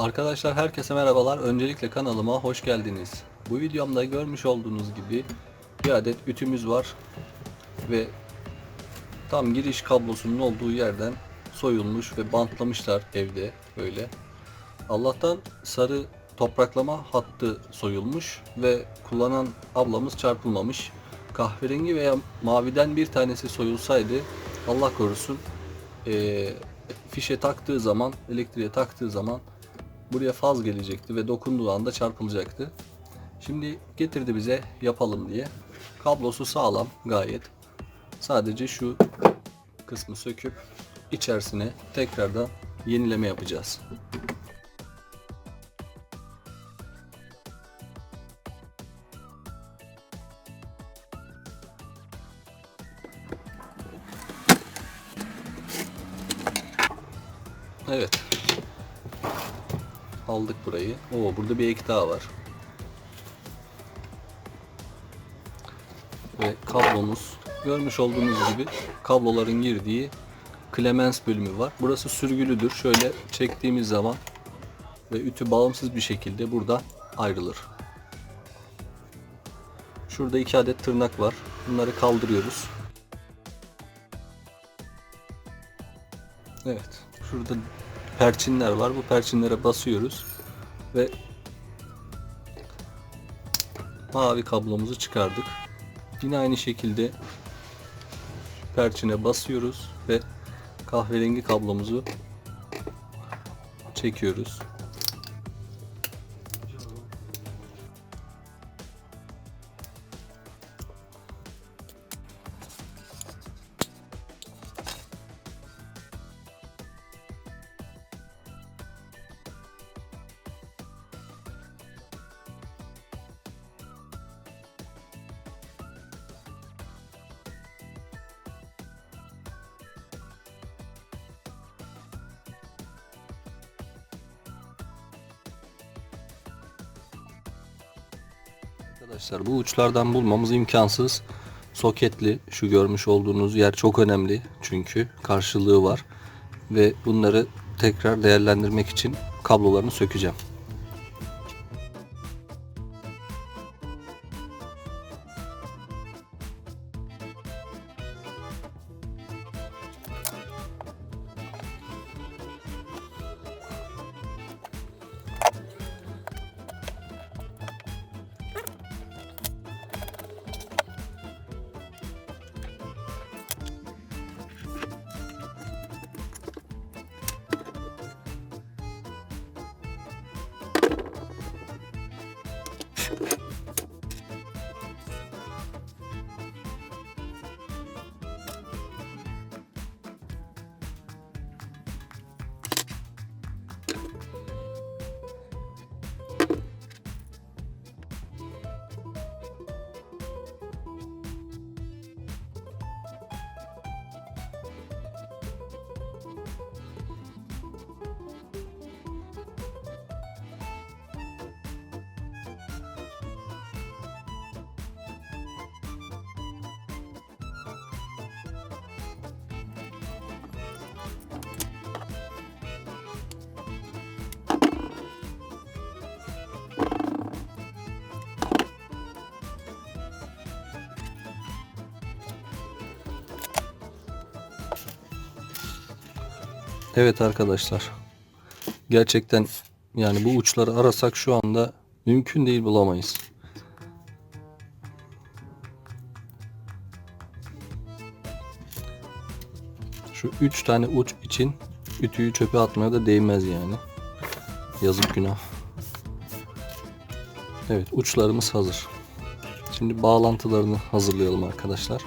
Arkadaşlar herkese merhabalar. Öncelikle kanalıma hoş geldiniz. Bu videomda görmüş olduğunuz gibi bir adet ütümüz var ve tam giriş kablosunun olduğu yerden soyulmuş ve bantlamışlar evde böyle. Allah'tan sarı topraklama hattı soyulmuş ve kullanan ablamız çarpılmamış. Kahverengi veya maviden bir tanesi soyulsaydı Allah korusun eee, fişe taktığı zaman, elektriğe taktığı zaman buraya faz gelecekti ve dokunduğu anda çarpılacaktı. Şimdi getirdi bize yapalım diye. Kablosu sağlam gayet. Sadece şu kısmı söküp içerisine tekrardan yenileme yapacağız. Evet. Aldık burayı. Oo burada bir ek daha var. Ve kablomuz görmüş olduğunuz gibi kabloların girdiği Clemens bölümü var. Burası sürgülüdür. Şöyle çektiğimiz zaman ve ütü bağımsız bir şekilde burada ayrılır. Şurada iki adet tırnak var. Bunları kaldırıyoruz. Evet. Şurada perçinler var. Bu perçinlere basıyoruz ve mavi kablomuzu çıkardık. Yine aynı şekilde perçine basıyoruz ve kahverengi kablomuzu çekiyoruz. Arkadaşlar bu uçlardan bulmamız imkansız. Soketli şu görmüş olduğunuz yer çok önemli çünkü karşılığı var ve bunları tekrar değerlendirmek için kablolarını sökeceğim. Evet arkadaşlar. Gerçekten yani bu uçları arasak şu anda mümkün değil bulamayız. Şu üç tane uç için ütüyü çöpe atmaya da değmez yani. Yazık günah. Evet uçlarımız hazır. Şimdi bağlantılarını hazırlayalım arkadaşlar.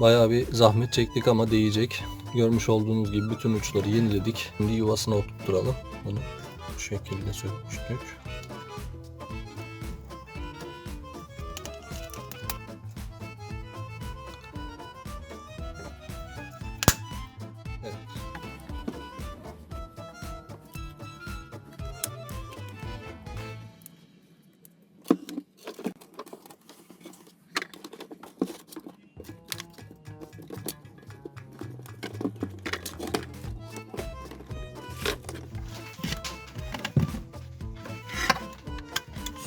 Bayağı bir zahmet çektik ama değecek. Görmüş olduğunuz gibi bütün uçları yeniledik. Şimdi yuvasına oturtturalım. Bunu bu şekilde sökmüştük.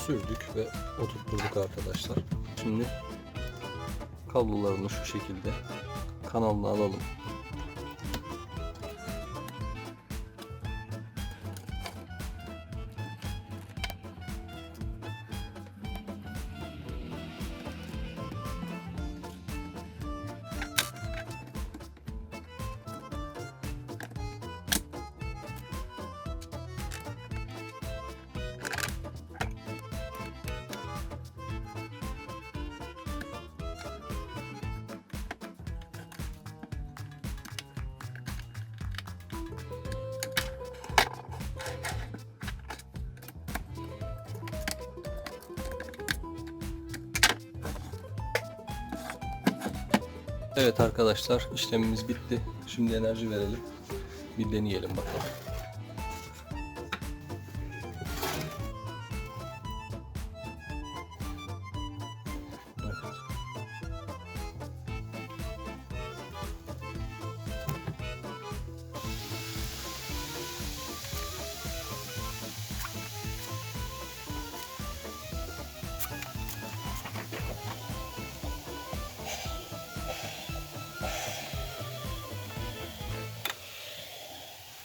Sürdük ve oturtturduk arkadaşlar. Şimdi kablolarını şu şekilde kanalına alalım. Evet arkadaşlar işlemimiz bitti. Şimdi enerji verelim. Bir deneyelim bakalım.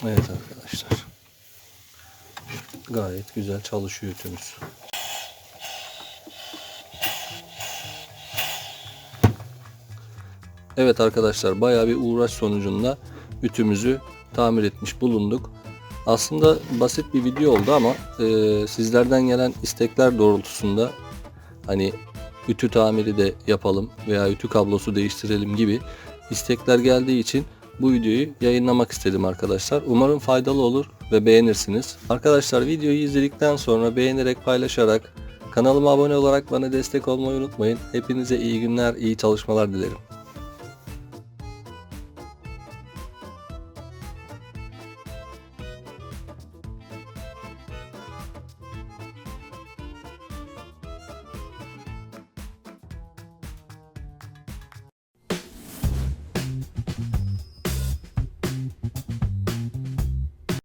Evet arkadaşlar. Gayet güzel çalışıyor ütümüz. Evet arkadaşlar bayağı bir uğraş sonucunda ütümüzü tamir etmiş bulunduk. Aslında basit bir video oldu ama e, sizlerden gelen istekler doğrultusunda hani ütü tamiri de yapalım veya ütü kablosu değiştirelim gibi istekler geldiği için bu videoyu yayınlamak istedim arkadaşlar. Umarım faydalı olur ve beğenirsiniz. Arkadaşlar videoyu izledikten sonra beğenerek paylaşarak kanalıma abone olarak bana destek olmayı unutmayın. Hepinize iyi günler, iyi çalışmalar dilerim.